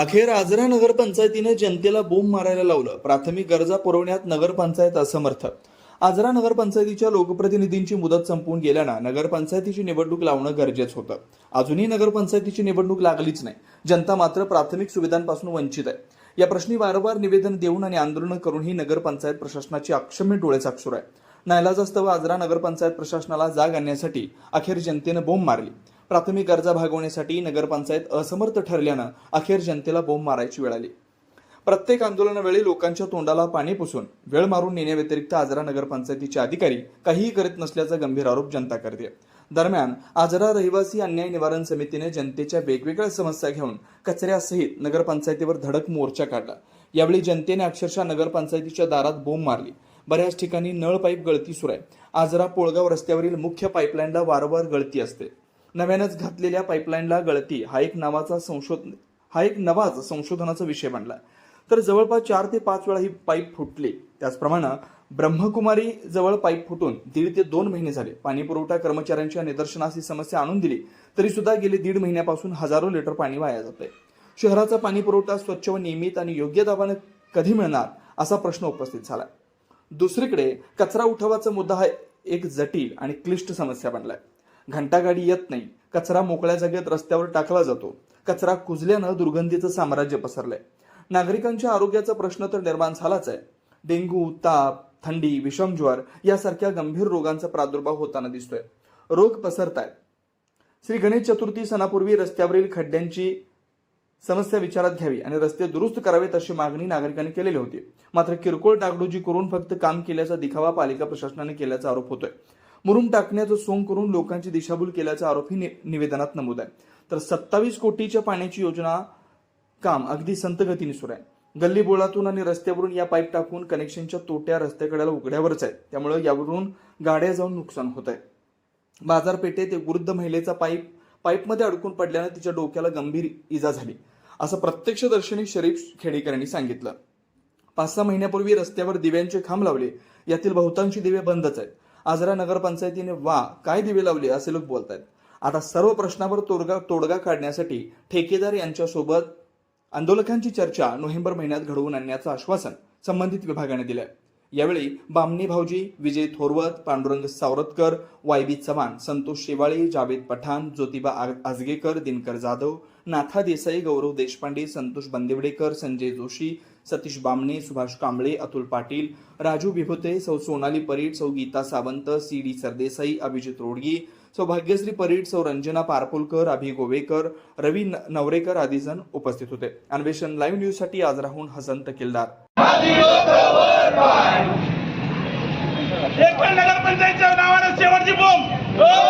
अखेर आजरा नगरपंचायतीने जनतेला बोंब मारायला लावलं. प्राथमिक गरजा पुरवण्यात नगरपंचायत असमर्थ. आजरा नगरपंचायतीच्या लोकप्रतिनिधींची मुदत संपवून गेल्यानं नगरपंचायतीची निवडणूक लावणं गरजेचं होतं. अजूनही नगरपंचायतीची निवडणूक लागलीच नाही. जनता मात्र प्राथमिक सुविधांपासून वंचित आहे. या प्रश्नी वारंवार निवेदन देऊन आणि आंदोलनं करूनही नगरपंचायत प्रशासनाची अक्षम्य डोळे चाक्षुर आहे. नायलाजास्तव आजरा नगरपंचायत प्रशासनाला जाग आणण्यासाठी अखेर जनतेनं बोंब मारली. प्राथमिक गरजा भागवण्यासाठी नगरपंचायत असमर्थ ठरल्यानं अखेर जनतेला बोंब मारायची वेळ आली. प्रत्येक आंदोलनावेळी लोकांच्या तोंडाला पाणी पुसून वेळ मारून नेण्याव्यतिरिक्त आजरा नगरपंचायतीचे अधिकारी काहीही करीत नसल्याचा गंभीर आरोप जनता करते. दरम्यान आजरा रहिवासी अन्याय निवारण समितीने जनतेच्या वेगवेगळ्या समस्या घेऊन कचऱ्यासहित नगरपंचायतीवर धडक मोर्चा काढला. यावेळी जनतेने अक्षरशः नगरपंचायतीच्या दारात बोंब मारली. बऱ्याच ठिकाणी नळ पाईप गळती सुरू आहे. आजरा पोळगाव रस्त्यावरील मुख्य पाईपलाईनला वारंवार गळती असते. नव्यानंच घातलेल्या पाईपलाईनला गळती हा एक नावाचा संशोधन हा एक नवाच संशोधनाचा विषय बनला. तर जवळपास चार ते पाच वेळा ही पाईप फुटली. त्याचप्रमाणे ब्रह्मकुमारी जवळ पाईप फुटून दीड ते दोन महिने झाले. पाणी पुरवठा कर्मचाऱ्यांच्या निदर्शनास ही समस्या आणून दिली. तरी सुद्धा गेले दीड महिन्यापासून हजारो लिटर पाणी वाया जाते शहराचा पाणी पुरवठा स्वच्छ व नियमित आणि योग्य दाबाने कधी मिळणार असा प्रश्न उपस्थित झाला. दुसरीकडे कचरा उठवाचा मुद्दा हा एक जटिल आणि क्लिष्ट समस्या बनलाय. घंटागाडी येत नाही. कचरा मोकळ्या जागेत रस्त्यावर टाकला जातो. कचरा कुजल्यानं दुर्गंधीचं साम्राज्य पसरलंय. नागरिकांच्या आरोग्याचा प्रश्न तर निर्माण झालाच आहे. डेंग्यू ताप थंडी विषमज्वर यासारख्या गंभीर रोगांचा प्रादुर्भाव होताना दिसतोय. रोग पसरतायत. श्री गणेश चतुर्थी सणापूर्वी रस्त्यावरील खड्ड्यांची समस्या विचारात घ्यावी आणि रस्ते दुरुस्त करावेत अशी मागणी नागरिकांनी केलेली होती. मात्र किरकोळ डागडुजी करून फक्त काम केल्याचा दिखावा पालिका प्रशासनाने केल्याचा आरोप होतोय. मुरुम टाकण्याचं सोंग करून लोकांची दिशाभूल केल्याचा आरोपही नि- निवेदनात नमूद आहे. तर सत्तावीस कोटीच्या पाण्याची योजना काम अगदी संतगतीने सुरू आहे. गल्ली बोळातून आणि रस्त्यावरून या पाईप टाकून कनेक्शनच्या तोट्या रस्त्याकड्याला उघड्यावरच आहेत त्यामुळे यावरून गाड्या जाऊन नुकसान होत आहे. बाजारपेठेत एक वृद्ध महिलेचा पाईप पाईपमध्ये अडकून पडल्यानं तिच्या डोक्याला गंभीर इजा झाली असं प्रत्यक्षदर्शनी शरीफ खेडेकर यांनी सांगितलं. पाच सहा महिन्यापूर्वी रस्त्यावर दिव्यांचे खांब लावले. यातील बहुतांशी दिवे बंदच आहेत. आजरा नगरपंचायतीने वा काय दिवे लावले असे लोक बोलत आहेत आता सर्व प्रश्नावर तोडगा तोडगा काढण्यासाठी ठेकेदार यांच्यासोबत आंदोलकांची चर्चा नोव्हेंबर महिन्यात घडवून आणण्याचं आश्वासन संबंधित विभागाने दिलंय. यावेळी बामणी भाऊजी विजय थोरवत पांडुरंग सावरतकर वाय बी चव्हाण संतोष शेवाळे जावेद पठाण ज्योतिबा आजगेकर दिनकर जाधव नाथा देसाई गौरव देशपांडे संतोष बंदेवडेकर संजय जोशी सतीश बामणे सुभाष कांबळे अतुल पाटील राजू विभुते सौ सोनाली परीट सौ गीता सावंत सी डी सरदेसाई अभिजित रोडगी सौ भाग्यश्री परीट सौ रंजना पारपुलकर अभि गोवेकर रवी न- नवरेकर आदी जण उपस्थित होते. अन्वेषण लाईव्ह न्यूजसाठी आज राहून हसंत किल्लार एक